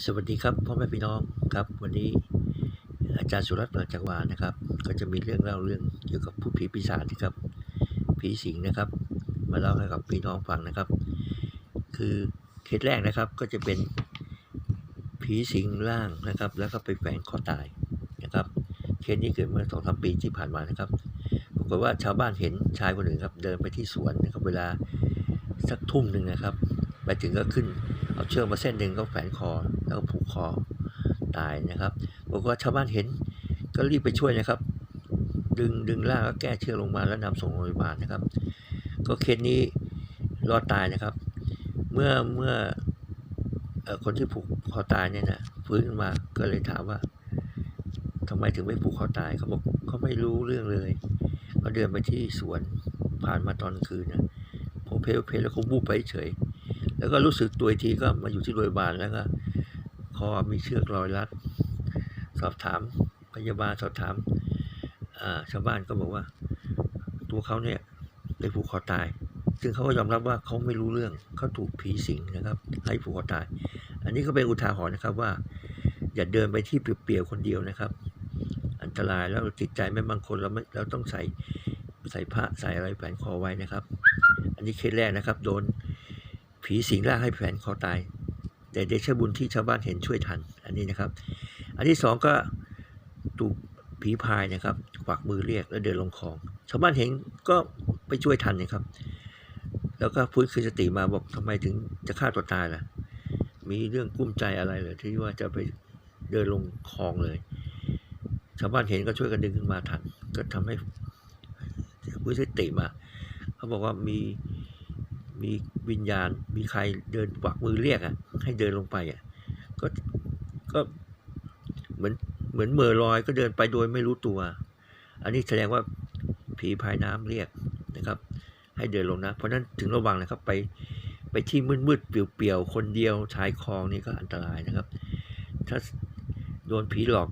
สวัสดีครับพ่อแม่พี่น้องครับ วันนี้อาจารย์สุรัตน์ปิดจักวาลนะครับ ก็จะมีเรื่องเล่าเรื่องเกี่ยวกับผู้ผีปีศาจนะครับผีสิงนะครับ มาเล่าให้กับพี่น้องฟังนะครับ คือเคสแรกนะครับก็จะเป็นผีสิงร่างนะครับ แล้วก็ไปแฝงคอตายนะครับเคสนี้เกิดเมื่อสองสามปีที่ผ่านมานะครับปรากฏว่าชาวบ้านเห็นชายคนหนึ่งครับ เดินไปที่สวนนะครับเวลาสักทุ่มหนึ่งนะครับ ไปถึงก็ขึ้น เอาเชือกมาเส้นหนึ่งก็แฝนคอแล้วก็ผูกคอตายนะครับบอกว่าชาวบ้านเห็นก็รีบไปช่วยนะครับ ดึงดึงล่างแล้วแก้เชือกลงมาแล้วนำส่งโรงพยาบาลนะครับ ก็เคสนี้รอดตายนะครับ เมื่อเมื่อคนที่ผูกคอตายเนี่ยนะฟื้นขึ้นมาก็เลยถามว่าทำไมถึงไม่ผูกคอตายเขาบอกเขาไม่รู้เรื่องเลยเขาเดินไปที่สวนผ่านมาตอนคืนนะผมเพลเพลแล้วเขาบูบไปเฉย แล้วก็รู้สึกตัวทีก็มาอยู่ที่โรงพยาบาลแล้วก็คอมีเชือกรอยรัด สอบถามพยาบาลสอบถามชาวบ้านก็บอกว่า ตัวเขาเนี่ยได้ผูกคอตาย ซึ่งเขาก็ยอมรับว่าเขาไม่รู้เรื่องเขาถูกผีสิงนะครับ ให้ผูกคอตาย อันนี้ก็เป็นอุทาหรณ์นะครับว่า อย่าเดินไปที่เปลี่ยวๆคนเดียวนะครับ อันตรายแล้วจิตใจไม่บางคนเราไม่เราต้องใส่ใส่ผ้าใส่อะไรแฝงคอไว้นะครับ อันนี้เคสแรกนะครับ โดน ผีสิงร่างให้แฝนคอตาย แต่เดชบุญที่ชาวบ้านเห็นช่วยทัน อันนี้นะครับ อันที่สองก็ถูกผีพายนะครับกวักมือเรียกแล้วเดินลงคลอง ชาวบ้านเห็นก็ไปช่วยทันนะครับ แล้วก็ฟื้นคืนสติมาบอกทำไมถึงจะฆ่าตัวตายล่ะ มีเรื่องกุ้มใจอะไรเหรอที่ว่าจะไปเดินลงคลองเลย ชาวบ้านเห็นก็ช่วยกันดึงขึ้นมาทัน ก็ทำให้ฟื้นสติมา เขาบอกว่ามี มีวิญญาณ มีใครเดินกวักมือเรียกอะ ให้เดินลงไปอะ ก็ ก็เหมือนเหมือนเมื่อลอยก็เดินไปโดยไม่รู้ตัว อันนี้แสดงว่าผีพายน้ำเรียกนะครับ ให้เดินลงนะ เพราะฉะนั้นถึงระวังนะครับไปไปที่มืดๆเปลี่ยวๆคนเดียวชายคลองนี่ก็อันตรายนะครับ ถ้าโดนผีหลอก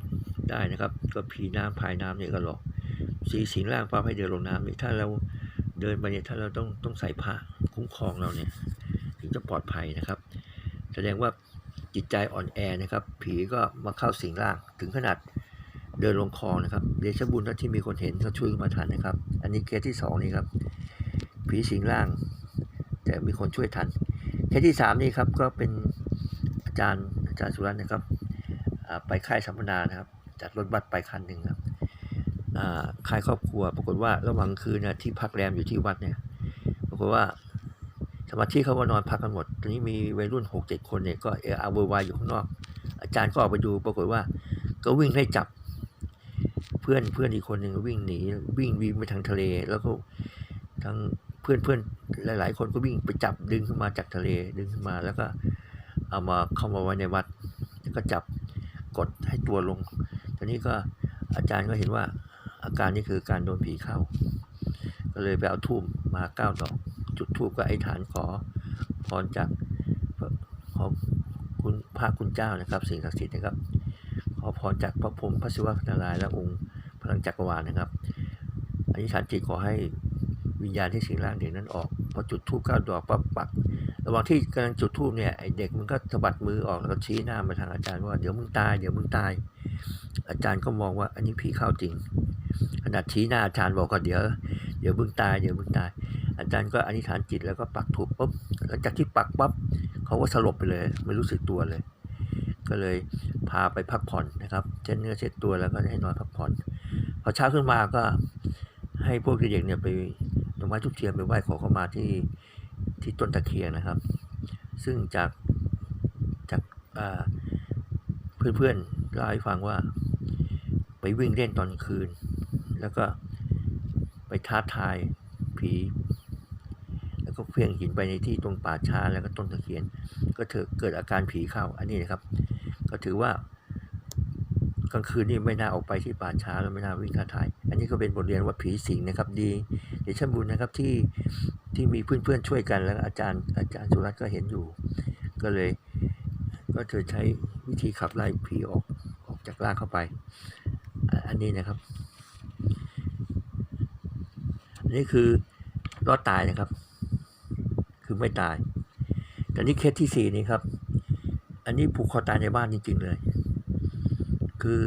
ได้นะครับ ก็ผีน้ำพายน้ำเนี่ยก็หลอกสีสิงร่างป้าให้เดินลงน้ำนี่ถ้าเราเดินไปเนี่ยถ้าเราต้องต้องใส่ผ้า คุ้มครองเราเนี่ยถึงจะปลอดภัยนะครับ แสดงว่าจิตใจอ่อนแอนะครับ ผีก็มาเข้าสิงร่างถึงขนาดเดินลงคลองนะครับเดชบุญที่มีคนเห็นก็ช่วยมาทันนะครับ อันนี้เคสที่สองนี่ครับผีสิงร่าง แต่มีคนช่วยทันเคสที่สามนี่ครับก็เป็นอาจารย์อาจารย์สุรัตน์นะครับไปค่ายสัมมนานะครับจัดรถบัสไปคันหนึ่งครับค่ายครอบครัว ปรากฏว่าระหว่างคืนนะที่พักแรมอยู่ที่วัดเนี่ยปรากฏว่า สมาชิเขาก็นอนพักกันหมดตอนนี้มีวัยรุ่นหกเจ็ดคนเนี่ยก็เอออาโวยวายอยู่ข้างนอก อาจารย์ก็ออกไปดูปรากฏว่า ก็วิ่งไล่จับ เพื่อนเพื่อนอีกคนหนึ่งวิ่งหนีวิ่งวิ่งไปทางทะเล แล้วก็ทั้งเพื่อนเพื่อนหลาย ๆ คนก็วิ่งไปจับดึงขึ้นมาจากทะเลดึงขึ้นมา แล้วก็เอามาเข้ามาไว้ในวัดแล้วก็จับกดให้ตัวลงตอนนี้ก็อาจารย์ก็เห็นว่าอาการนี้คือการโดนผีเข้า ก็เลยไปเอาทูบมาเก้าดอก จุดทูบก็ไอ้ฐานขอพรจากขอคุณพระคุณเจ้านะครับ สิ่งศักดิ์สิทธิ์นะครับ ขอพรจากพระพรหมพระศิวะพระนารายณ์และองค์พลังจักรวาลนะครับอธิษฐานจิตขอให้วิญญาณที่สิงร่างเด็กนั้นออกพอจุดทูบเก้าดอกปั๊บปักระหว่างที่กำลังจุดทูบเนี่ยไอเด็กมันก็สะบัดมือออกแล้วก็ชี้หน้ามาทางอาจารย์ว่าเดี๋ยวมึงตายเดี๋ยวมึงตาย อาจารย์ก็มองว่าอันนี้ผีเข้าจริงขนาดชี้หน้าอาจารย์บอกว่าเดี๋ยว เดี๋ยวมึงตายเดี๋ยวมึงตาย อาจารย์ก็อธิษฐานจิตแล้วก็ปักถูกปุ๊บหลังจากที่ปักปั๊บเขาก็สลบไปเลย ไม่รู้สึกตัวเลย ก็เลยพาไปพักผ่อนนะครับเช็ดเนื้อเช็ดตัวแล้วก็ให้นอนพักผ่อนพอเช้าขึ้นมาก็ให้พวกเด็กๆเนี่ยไปดอกไม้ทุกเทียนไปไหว้ขอเข้ามาที่ที่ต้นตะเคียนนะครับ ซึ่งจากจากอ่าเพื่อนๆเล่าให้ฟังว่า ไปวิ่งเล่นตอนคืน แล้วก็ไปท้าทายผี เพียงหินไปในที่ตรงป่าช้าแล้วก็ต้นตะเคียน ก็เถอะเกิดอาการผีเข้าอันนี้นะครับ ก็ถือว่ากลางคืนนี่ไม่น่าออกไปที่ป่าช้าแล้วไม่น่าวิ่งท้าทาย อันนี้ก็เป็นบทเรียนว่าผีสิงนะครับ ดีเดชบุญนะครับที่ที่มีเพื่อนๆช่วยกันแล้วอาจารย์อาจารย์สุรัตน์ก็เห็นอยู่ ก็เลย ก็เธอใช้วิธีขับไล่ผีออกออกจากร่างเข้าไป อันนี้นะครับ อันนี้คือรอดตายนะครับ ไม่ตาย แต่นี่เคสที่สี่นี่ครับ อันนี้ผูกคอตายในบ้านจริงๆเลย คือ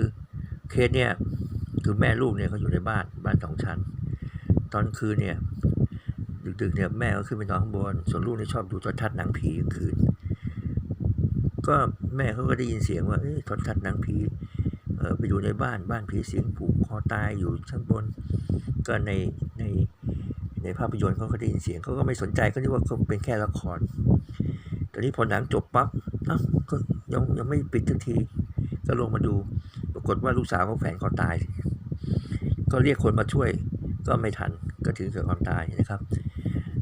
เคสเนี่ยคือแม่ลูกเนี่ยเขาอยู่ในบ้านบ้านสองชั้น ตอนคืนเนี่ยดึกๆเนี่ยแม่ก็ขึ้นไปนอนข้างบน ส่วนลูกเนี่ยชอบดูโทรทัศน์หนังผีกลางคืน ก็แม่เขาก็ได้ยินเสียงว่าเอ้ยโทรทัศน์หนังผีเออไปดูในบ้านบ้านผีเสิงผูกคอตายอยู่ชั้นบน ก็ในใน ในภาพยนตร์เขาก็ได้ยินเสียงเขาก็ไม่สนใจก็นึกว่าเขาเป็นแค่ละคร ตอนนี้พอหนังจบปั๊บอ้าก็ยังยังไม่ปิดทันที ก็ลงมาดู ปรากฏว่าลูกสาวเขาแฝงคอตาย ก็เรียกคนมาช่วยก็ไม่ทันก็ถึงเกิดความตายนะครับ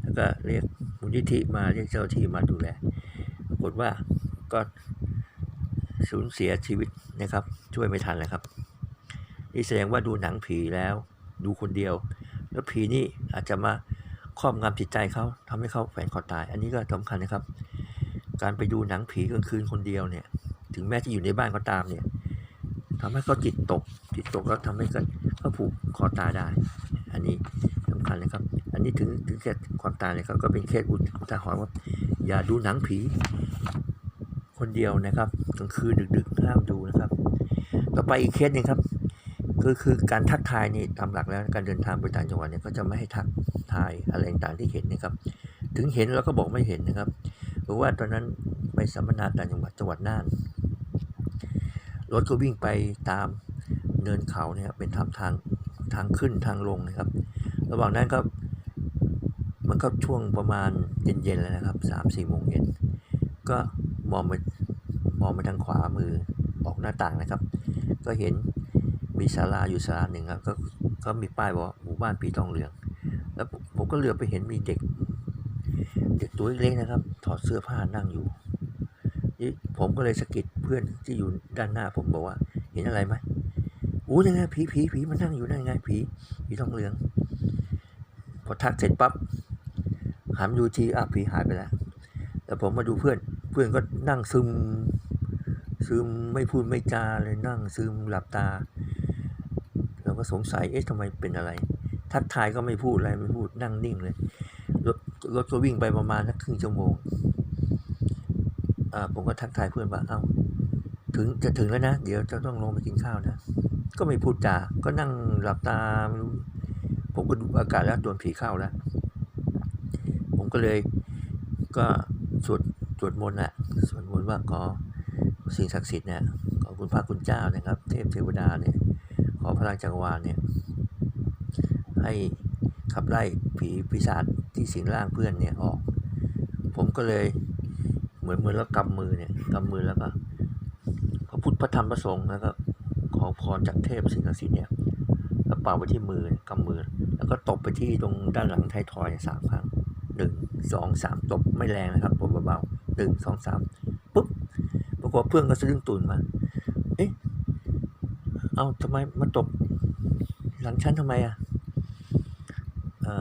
แล้วก็เรียกมูลนิธิมาเรียกเจ้าที่มาดูแล ปรากฏว่าก็สูญเสียชีวิตนะครับ ช่วยไม่ทันเลยครับ นี่แสดงว่าดูหนังผีแล้ว ดูคนเดียว แล้วผีนี่อาจจะมาครอบงำจิตใจเขาทำให้เขาแฝงคอตาย อันนี้ก็สำคัญนะครับ การไปดูหนังผีกลางคืนคนเดียวเนี่ย ถึงแม้จะอยู่ในบ้านก็ตามเนี่ยทำให้เขาจิตตก จิตตกแล้วทำให้เกิดเขาผูกคอตายได้ อันนี้สำคัญเลยครับ อันนี้ถึงถึงแค่ความตายเลยครับก็เป็นเคสอุทาหรณ์ว่าอย่าดูหนังผี คนเดียวนะครับกลางคืนดึกๆห้ามดูนะครับ ต่อไปอีกเคสหนึ่งครับ คือคือการทักทายนี่ตามหลักแล้วการเดินทางไปต่างจังหวัดเนี่ยก็จะไม่ให้ทักทายอะไรต่างที่เห็นนะครับถึงเห็นเราก็บอกไม่เห็นนะครับเพราะว่าตอนนั้นไปสัมมนาต่างจังหวัดจังหวัดน่านรถก็วิ่งไปตามเนินเขาเนี่ยครับเป็นทางทางทางขึ้นทางลงนะครับ ระหว่างนั้นก็มันก็ช่วงประมาณเย็นๆแล้วนะครับสามสี่โมงเย็นก็มองไปมองไปทางขวามือออกหน้าต่างนะครับ ก็เห็น มีศาลาอยู่ศาลาหนึ่งครับก็ก็มีป้ายบอกหมู่บ้านปีทองเหลือง แล้วผมก็เหลือไปเห็นมีเด็ก เด็กตัวเล็กนะครับ ถอดเสื้อผ้านั่งอยู่นี่ผมก็เลยสะกิดเพื่อนที่อยู่ด้านหน้าผมบอกว่า เห็นอะไรไหมอู้ยังไงผีผีผีมันนั่งอยู่นั่นไงผีผีทองเหลือง พอทักเสร็จปั๊บหันมาดูทีอะผีหายไปแล้วแต่ผมมาดูเพื่อนเพื่อนก็นั่งซึมซึมไม่พูดไม่จาเลยนั่งซึมหลับตา ก็สงสัยเอ๊ะทำไมเป็นอะไร ทักทายก็ไม่พูดอะไรไม่พูดนั่งนิ่งเลยรถรถก็วิ่งไปประมาณสักครึ่งชั่วโมงอ่าผมก็ทักทายเพื่อนว่าเอ้าถึงจะถึงแล้วนะ เดี๋ยวจะต้องลงไปกินข้าวนะ ก็ไม่พูดจา ก็นั่งหลับตาไม่รู้ผมก็ดูอากาศแล้วโดนผีเข้าแล้ว ผมก็เลยก็สวดสวดมนต์อะสวดมนต์ว่าขอสิ่งศักดิ์สิทธิ์เนี่ยขอคุณพระคุณเจ้านะครับ เทพเทวดาเนี่ย ขอพลังจักรวาลเนี่ยให้ขับไล่ผีปีศาจที่สิงร่างเพื่อนเนี่ยออก ผมก็เลยเหมือนเหมือนแล้วกำมือเนี่ยกำมือแล้วก็พระพุทธพระธรรมพระสงฆ์แล้วก็ขอพรจากเทพสิ่งศักดิ์สิทธิ์เนี่ยแล้วเป่าไปที่มือกำมือ แล้วก็ตบไปที่ตรงด้านหลังไทยทอยสามครั้งหนึ่งสองสามตบไม่แรงนะครับตบเบาๆหนึ่งสองสามปุ๊บปรากฏเพื่อนก็สะดุ้งตื่นมา เอ๊ะ เอาทำไมมาตบหลังฉันทำไมอะ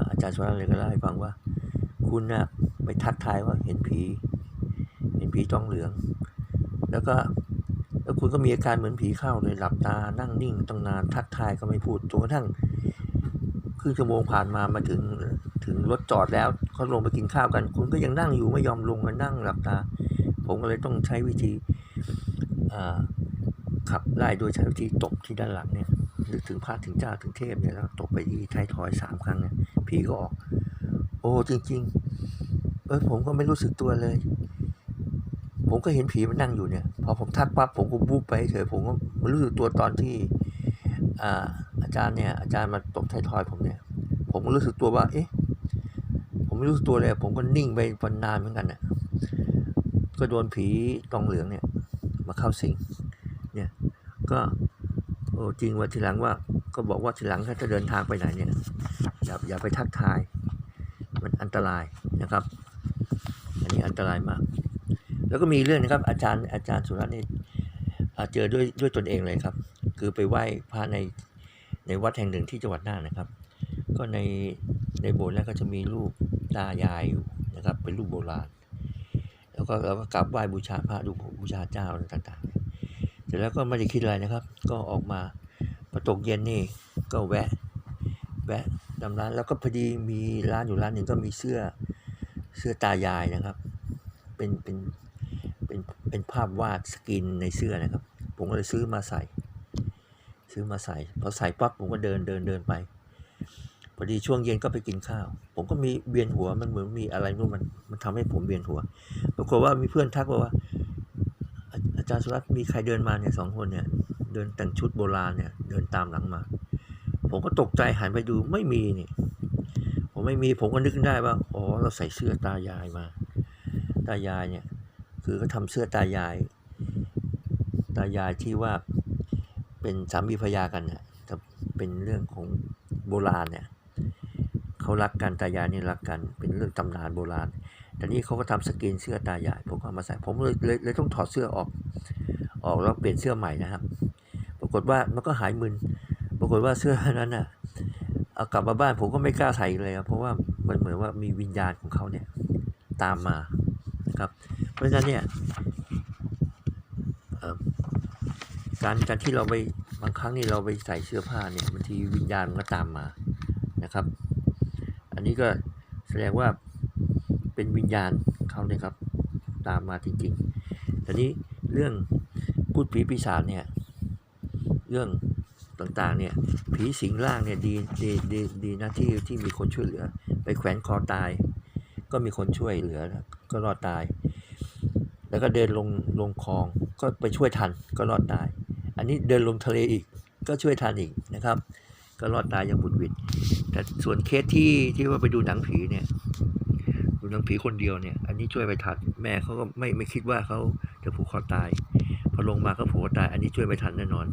อาจารย์สวรรค์เลยก็เล่าให้ฟังว่า คุณน่ะไปทักทายว่าเห็นผี เห็นผีต้องเหลือง แล้วก็แล้วคุณก็มีอาการเหมือนผีเข้าเลยหลับตานั่งนิ่งตั้งนานทักทายก็ไม่พูดจนกระทั่งครึ่งชั่วโมงผ่านมามาถึงถึงรถจอดแล้วเขาลงไปกินข้าวกัน คุณก็ยังนั่งอยู่ไม่ยอมลงมานั่งหลับตา ผมก็เลยต้องใช้วิธีอ่า ขับไล่โดยใช้วิธีตบที่ด้านหลังเนี่ยนึกถึงพระถึงเจ้าถึงเทพเนี่ยแล้วตบไปที่ท้ายทอยสามครั้งเนี่ยผีก็ออก โอ้จริง ๆ เออผมก็ไม่รู้สึกตัวเลย ผมก็เห็นผีมันนั่งอยู่เนี่ย พอผมทักปั๊บผมก็บูบไปเฉยผมก็ไม่รู้สึกตัวตอนที่อ่าอาจารย์เนี่ยอาจารย์มาตบท้ายทอยผมเนี่ย ผมก็รู้สึกตัวว่า เอ๊ะผมไม่รู้สึกตัวเลย ผมก็นิ่งไปนนานเหมือนกันน่ะก็โดนผีตองเหลืองเนี่ย มาเข้าสิง เนี่ยก็โอ้จริงว่าทีหลังว่าก็บอกว่าทีหลังถ้าจะเดินทางไปไหนเนี่ยอย่าอย่าไปทักทาย มันอันตรายนะครับ อันนี้อันตรายมาก แล้วก็มีเรื่องนะครับ อาจารย์อาจารย์สุรัตน์นี่อ่าเจอด้วยด้วยตนเองเลยครับ คือไปไหว้พระในในวัดแห่งหนึ่งที่จังหวัดน่านนะครับ ก็ในในโบสถ์แล้วก็จะมีรูปตายายอยู่นะครับ เป็นรูปโบราณ แล้วก็เราก็กราบไหว้บูชาพระดูบูชาเจ้าต่างๆ เสร็จแล้วก็ไม่ได้คิดอะไรนะครับ ก็ออกมาพอตกเย็นนี่ก็แวะ แวะตามร้านแล้วก็พอดีมีร้านอยู่ร้านหนึ่งก็มีเสื้อเสื้อตายายนะครับ เป็นเป็นเป็นเป็นภาพวาดสกรีนในเสื้อนะครับ ผมก็เลยซื้อมาใส่ ซื้อมาใส่พอใส่ปั๊บผมก็เดินเดินเดินไปพอดีช่วงเย็นก็ไปกินข้าว ผมก็มีเวียนหัวมันเหมือนมีอะไรไม่รู้มันมันทำให้ผมเวียนหัวปรากฏว่ามีเพื่อนทักบอกว่า อาจารย์สุรัตน์มีใครเดินมาเนี่ยสองคนเนี่ย เดินแต่งชุดโบราณเนี่ย เดินตามหลังมา ผมก็ตกใจหันไปดูไม่มีนี่ ผมไม่มีผมก็นึกได้ว่าอ๋อเราใส่เสื้อตายายมา ตายายเนี่ย คือเขาทำเสื้อตายาย ตายายที่ว่าเป็นสามีภรรยากันเนี่ยแต่เป็นเรื่องของโบราณเนี่ยเขารักกันตายายนี่รักกัน เป็นเรื่องตำนานโบราณแต่นี่เขาก็ทำสกรีนเสื้อตายายผมก็มาใส่ผมเลยเลยเลยต้องถอดเสื้อออก ออกแล้วเปลี่ยนเสื้อใหม่นะครับ ปรากฏว่ามันก็หายมึน ปรากฏว่าเสื้อนั้นน่ะเอากลับมาบ้านผมก็ไม่กล้าใส่เลยครับเพราะว่ามันเหมือนว่ามีวิญญาณของเขาเนี่ยตามมานะครับ เพราะฉะนั้นเนี่ยการการที่เราไปบางครั้งนี่เราไปใส่เสื้อผ้าเนี่ยบางทีวิญญาณมันก็ตามมานะครับ อันนี้ก็แสดงว่าเป็นวิญญาณเขาเนี่ยครับตามมาจริงๆทีนี้เรื่อง พูดผีปีศาจเนี่ยเรื่องต่างๆเนี่ยผีสิงร่างเนี่ยดีดีดีดีนะที่ที่มีคนช่วยเหลือ ไปแขวนคอตาย ก็มีคนช่วยเหลือก็รอดตาย แล้วก็เดินลงลงคลองก็ไปช่วยทันก็รอดตาย อันนี้เดินลงทะเลอีกก็ช่วยทันอีกนะครับ ก็รอดตายอย่างบุดวิดแต่ส่วนเคสที่ที่ว่าไปดูหนังผีเนี่ยดูหนังผีคนเดียวเนี่ย อันนี้ช่วยไปทันแม่เขาก็ไม่ไม่คิดว่าเขาจะผูกคอตาย อลงมาก็ผูกคอตาย อันนี้ช่วยไม่ทันแน่นอน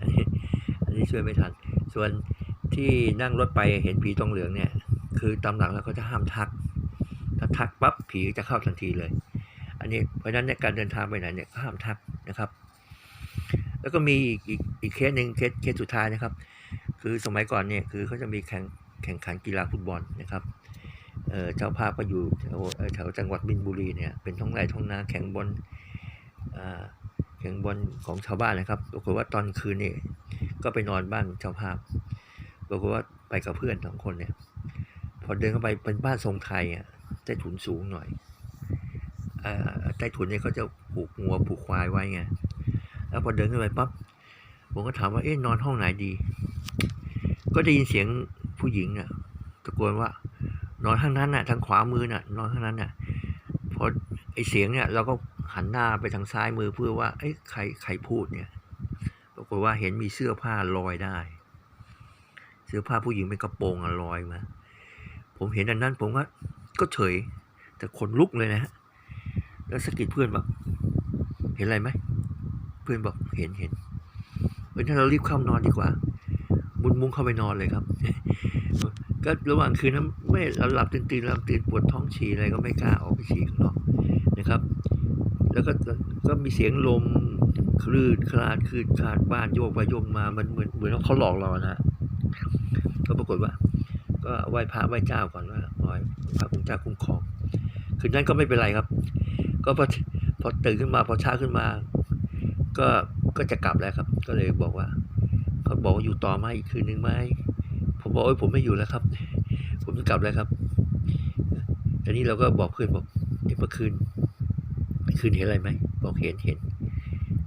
อันนี้อันนี้ช่วยไม่ทัน ส่วนที่นั่งรถไปเห็นผีตองเหลืองเนี่ย คือตามหลังแล้วก็จะห้ามทัก ถ้าทักปั๊บผีจะเข้าทันทีเลย อันนี้เพราะฉะนั้นเนี่ยการเดินทางไปไหนเนี่ยห้ามทักนะครับ แล้วก็มีอีกอีกอีกเคสหนึ่งเคสเคสสุดท้ายนะครับ คือสมัยก่อนเนี่ยคือเขาจะมีแข่งแข่งขันกีฬาฟุตบอลนะครับเจ้าภาพก็อยู่แถวเอ่อแถวจังหวัดบินบุรีเนี่ยเป็นท้องไร่ท้องนาแข่งบอล อ่าแข่งบอลของชาวบ้านนะครับปรากฏว่าตอนคืนนี่ก็ไปนอนบ้านเจ้าภาพปรากฏว่าไปกับเพื่อนสองคนเนี่ย พอเดินเข้าไปเป็นบ้านทรงไทยอะใต้ถุนสูงหน่อยอใต้ถุนเนี่ยเขาจะผูกงัวผูกควายไว้ไงแล้วพอเดินขึ้นไปปั๊บผมก็ถามว่าเอ๊ะนอนห้องไหนดี ก็ได้ยินเสียงผู้หญิงอะตะโกนว่านอนข้างนั้นน่ะทางขวามือน่ะ นอนข้างนั้นน่ะพอไอเสียงเนี่ยเราก็ หันหน้าไปทางซ้ายมือเพื่อว่า เอ้ยใครใครพูดเนี่ยปรากฏว่าเห็นมีเสื้อผ้าลอยได้ เสื้อผ้าผู้หญิงเป็นกระโปรงอะลอยมา ผมเห็นอันนั้นผมก็ก็เฉย แต่ขนลุกเลยนะฮะแล้วสกิดเพื่อนบอกเห็นอะไรไหมเพื่อนบอกเห็นเห็นเฮ้ยถ้าเรารีบเข้านอนดีกว่า มุนมุ้งเข้าไปนอนเลยครับ ก็ระหว่างคืนนั้นไม่เราหลับตื่นตื่นหลับตื่นปวดท้องฉี่อะไรก็ไม่กล้าออกไปฉี่ข้างนอกนะครับ แล้วก็ก็มีเสียงลมคลื่นคลาดคลื่นคลาดบ้านโยกไปโยกมามันเหมือนเหมือนเขาหลอกเรานะก็ปรากฏว่า ก็ไหว้พระไหว้เจ้าก่อนว่าขอให้พระคุณเจ้าคุ้มครองคืนนั้นก็ไม่เป็นไรครับ ก็พอพอตื่นขึ้นมาพอเช้าขึ้นมา ก็ก็จะกลับแล้วครับ ก็เลยบอกว่าเขาบอกว่าอยู่ต่อมอีกคืนหนึ่งไหมผมบอกโอ้ยผมไม่อยู่แล้วครับ ผมจะกลับแล้วครับทีนี้เราก็บอกเพื่อนบอกเมื่อคืน คืนเห็นอะไรไหมบอกเห็นเห็น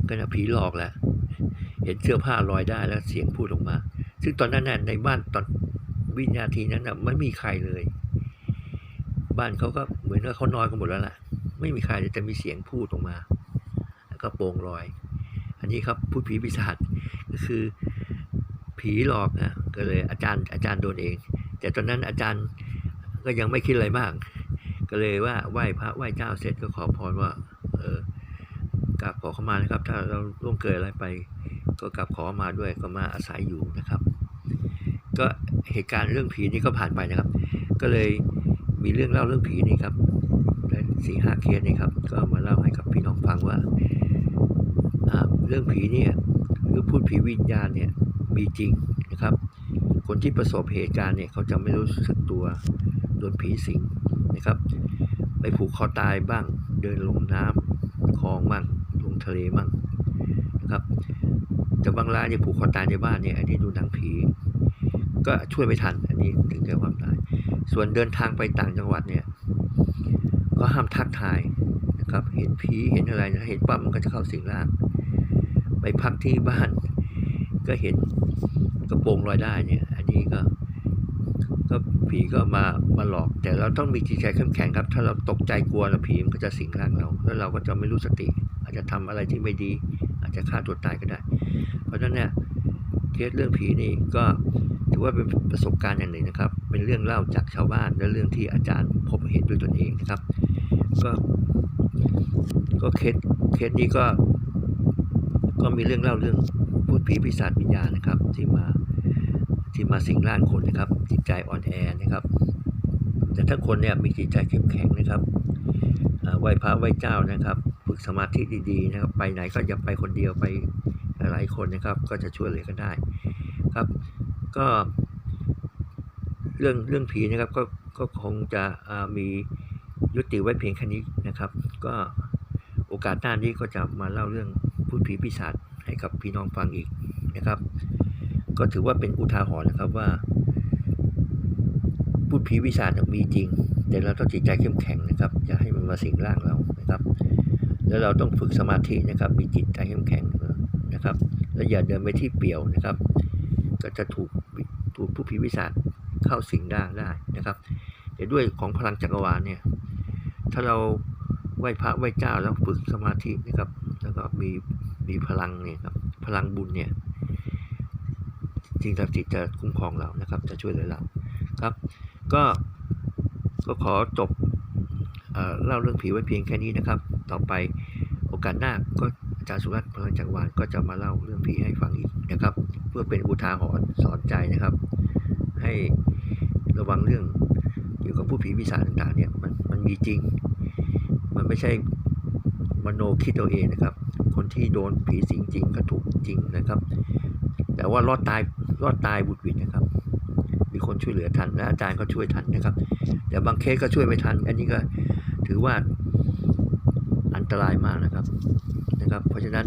ก็นะผีหลอกแหละเห็นเสื้อผ้าลอยได้แล้วเสียงพูดออกมา ซึ่งตอนนั้นในบ้านตอนวินาทีนั้นนะไม่มีใครเลย บ้านเขาก็เหมือนว่าเขานอนกันหมดแล้วล่ะ ไม่มีใครเลยแต่มีเสียงพูดออกมา แล้วก็โปร่งลอย อันนี้ครับพูดผีปีศาจก็คือผีหลอกนะก็เลยอาจารย์อาจารย์โดนเอง แต่ตอนนั้นอาจารย์ก็ยังไม่คิดอะไรมาก ก็เลยว่าไหว้พระไหว้เจ้าเสร็จก็ขอพรว่า เออกราบขอเข้ามานะครับ ถ้าเราล่วงเกิดอะไรไป ก็กราบขอมาด้วยก็มาอาศัยอยู่นะครับ ก็เหตุการณ์เรื่องผีนี้ก็ผ่านไปนะครับ ก็เลยมีเรื่องเล่าเรื่องผีนี่ครับและสี่ห้าเคสนี่ครับ ก็มาเล่าให้กับพี่น้องฟังว่าอ่าเรื่องผีเนี่ยหรือพูดผีวิญญาณเนี่ยมีจริงนะครับ คนที่ประสบเหตุการณ์เนี่ยเขาจะไม่รู้สึกตัวโดนผีสิง นะครับ ไปผูกคอตายบ้าง เดินลงน้ำคลองบ้างลงทะเลบ้างนะครับ แต่บางรายเนี่ยผูกคอตายในบ้านเนี่ยอันนี้ดูหนังผีก็ช่วยไม่ทันอันนี้ถึงแก่ความตาย ส่วนเดินทางไปต่างจังหวัดเนี่ย ก็ห้ามทักทายนะครับ เห็นผีเห็นอะไรนะเห็นปั๊บมันก็จะเข้าสิงร่าง ไปพักที่บ้าน ก็เห็นกระโปรงลอยได้เนี่ย อันนี้ก็ ก็ผีก็มามาหลอก แต่เราต้องมีจิตใจเข้มแข็งครับ ถ้าเราตกใจกลัวแล้วผีมันก็จะสิงร่างเรา แล้วเราก็จะไม่รู้สติ อาจจะทำอะไรที่ไม่ดี อาจจะฆ่าตัวตายก็ได้ เพราะฉะนั้นเนี่ยเคสเรื่องผีนี่ก็ถือว่าเป็นประสบการณ์อย่างหนึ่งนะครับ เป็นเรื่องเล่าจากชาวบ้านและเรื่องที่อาจารย์พบเห็นด้วยตนเองนะครับ ก็ก็เคสเคสนี้ก็ ก็มีเรื่องเล่าเรื่องพูดผีปีศาจวิญญาณนะครับ ที่มา ที่มาสิงร่างคนนะครับ จิตใจอ่อนแอนะครับ แต่ถ้าคนเนี่ยมีจิตใจเข้มแข็งนะครับไหว้พระไหว้เจ้านะครับ ฝึกสมาธิดีๆนะครับ ไปไหนก็อย่าไปคนเดียวไปหลายคนนะครับ ก็จะช่วยเหลือกันได้ครับ ก็เรื่องเรื่องผีนะครับก็ก็คงจะมียุติไว้เพียงแค่นี้นะครับ ก็โอกาสหน้านี้ก็จะมาเล่าเรื่องพูดผีปีศาจให้กับพี่น้องฟังอีกนะครับ ก็ถือว่าเป็นอุทาหรณ์นะครับว่าพูดผีปีศาจเนี่ยมีจริง แต่เราต้องจิตใจเข้มแข็งนะครับอย่าให้มันมาสิงร่างเรานะครับ แล้วเราต้องฝึกสมาธินะครับ มีจิตใจเข้มแข็งนะครับ แล้วอย่าเดินไปที่เปี่ยวนะครับ ก็จะถูกถูกผู้ผีวิสาจเข้าสิงได้ได้นะครับ แต่ด้วยของพลังจักรวาลเนี่ยถ้าเราไหว้พระไหว้เจ้าแล้วฝึกสมาธินะครับ แล้วก็มีมีพลังเนี่ยครับพลังบุญเนี่ย สิ่งศักดิ์สิทธิ์จะคุ้มครองเรานะครับ จะช่วยเหลือเราครับ ก็ก็ขอจบเอเล่าเรื่องผีไว้เพียงแค่นี้นะครับ ต่อไปโอกาสหน้าก็อาจารย์สุรัตน์พลังจักรวาลก็จะมาเล่าเรื่องผีให้ฟังอีกนะครับ เพื่อเป็นอุทาหรณ์สอนใจนะครับ ให้ระวังเรื่องเกี่ยวกับผู้ผีวิสาต่างๆเนี่ยมันมันมีจริง มันไม่ใช่มโนคิดเอาเองนะครับ คนที่โดนผีสิงจริงก็ถูกจริงนะครับ แต่ว่ารอดตาย รอดตายบุดวิดนะครับ มีคนช่วยเหลือทันและอาจารย์ก็ช่วยทันนะครับ แต่บางเคสก็ช่วยไม่ทัน อันนี้ก็ถือว่าอันตรายมากนะครับนะครับ เพราะฉะนั้น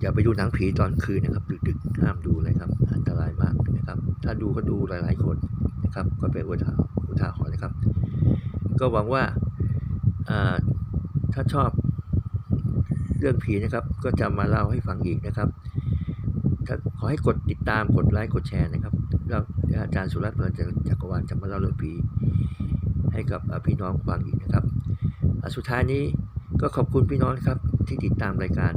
อย่าไปดูหนังผีตอนคืนนะครับ ดึกๆห้ามดูเลยครับ อันตรายมากนะครับ ถ้าดูก็ดูหลาย ๆ คนนะครับ ก็เป็นอุทาอุทาหรณ์นะครับ ก็หวังว่าอ่าถ้าชอบเรื่องผีนะครับ ก็จะมาเล่าให้ฟังอีกนะครับ ขอให้กดติดตามกดไลค์กดแชร์นะครับแล้วเดี๋ยวอาจารย์สุรัตน์เปิดจักรวาลจะมาเล่าเรื่องผีให้กับพี่น้องฟังอีกนะครับสุดท้ายนี้ก็ขอบคุณพี่น้องครับที่ติดตามรายการ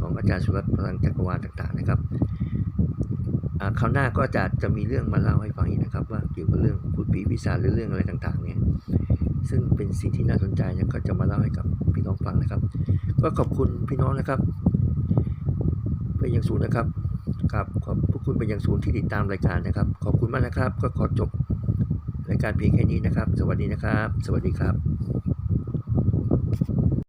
ของอาจารย์สุรัตน์พลังจักรวาลต่างๆนะครับคราวหน้าก็จะจะมีเรื่องมาเล่าให้ฟังอีกนะครับ ว่าเกี่ยวกับเรื่องพูดผีปีศาหรือเรื่องอะไรต่างๆเนี่ยซึ่งเป็นสิ่งที่น่าสนใจเนี่ยก็จะมาเล่าให้กับพี่น้องฟังนะครับ ก็ขอบคุณพี่น้องนะครับเป็นอย่างสูงนะครับ ครับ ขอบพระคุณเป็นอย่างสูงที่ติดตามรายการนะครับ ขอบคุณมากนะครับ ก็ขอจบรายการเพียงแค่นี้นะครับ สวัสดีนะครับ สวัสดีครับ